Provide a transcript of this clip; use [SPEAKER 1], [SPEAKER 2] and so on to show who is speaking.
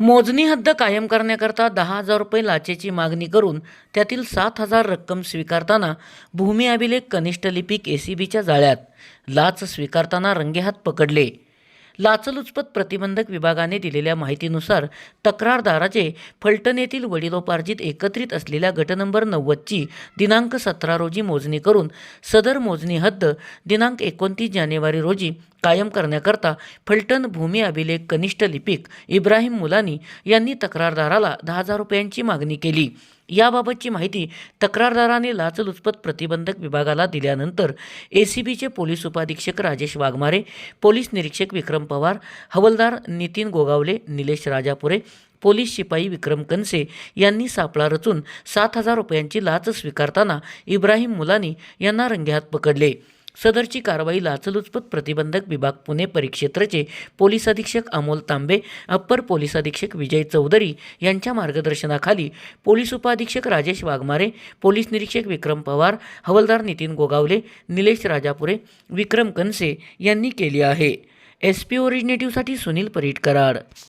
[SPEAKER 1] मोजणी हद्द कायम करण्याकरता दहा हजार रुपये लाचेची मागणी करून त्यातील सात हजार रक्कम स्वीकारताना भूमी अभिलेख कनिष्ठ लिपिक एसीबीच्या जाळ्यात. लाच स्वीकारताना रंगेहात पकडले. लाचलुचपत प्रतिबंधक विभागाने दिलेल्या माहितीनुसार तक्रारदाराचे फलटण येथील वडिलोपार्जित एकत्रित असलेल्या गट नंबर नव्वदची दिनांक सतरा रोजी मोजणी करून सदर मोजणी हद्द दिनांक एकोणतीस जानेवारी रोजी कायम करण्याकरता फलटण भूमी अभिलेख कनिष्ठ लिपिक इब्राहिम मुलानी यांनी तक्रारदाराला दहा हजार रुपयांची मागणी केली. याबाबतची माहिती तक्रारदाराने लाचलुचपत प्रतिबंधक विभागाला दिल्यानंतर ए सी बीचे पोलीस उपाधीक्षक राजेश वाघमारे पोलीस निरीक्षक विक्रम पवार हवलदार नितीन गोगावले निलेश राजापुरे पोलीस शिपाई विक्रम कनसे यांनी सापळा रचून सात हजार रुपयांची लाच स्वीकारताना इब्राहिम मुलानी यांना रंगेहात पकडले. सदरची कारवाई लाचलुचपत प्रतिबंधक विभाग पुणे परिक्षेत्रचे पोलीस अधीक्षक अमोल तांबे अप्पर पोलीस अधीक्षक विजय चौधरी यांच्या मार्गदर्शनाखाली पोलीस उपाधीक्षक राजेश वाघमारे पोलीस निरीक्षक विक्रम पवार हवलदार नितीन गोगावले निलेश राजापुरे विक्रम कनसे यांनी केली आहे. एस पी ओरिजिनेटिव्हसाठी सुनील परीट कराड